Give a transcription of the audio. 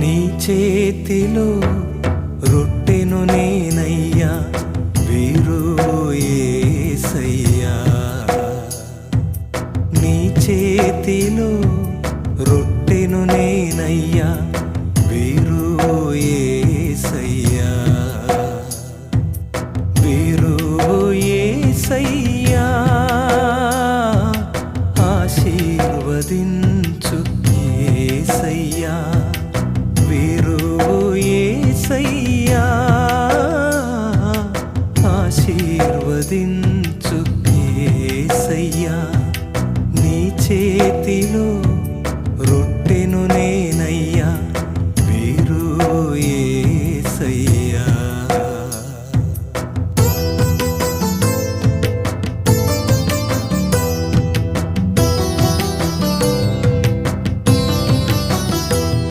నీ చేతిలో రొట్టెను నేనయ్యా వీరోయేసయ్యా నీ చేతిలో రొట్టెను నేనయ్యా వీరోయేసయ్యా వీరోయేసయ్యా ఆశీర్వదించు ఏసయ్యా. ఆశీర్వదించు కేసయ్యా నీ చేతిలో రొట్టెను నేనయ్యా. వీరు ఏసయ్యా.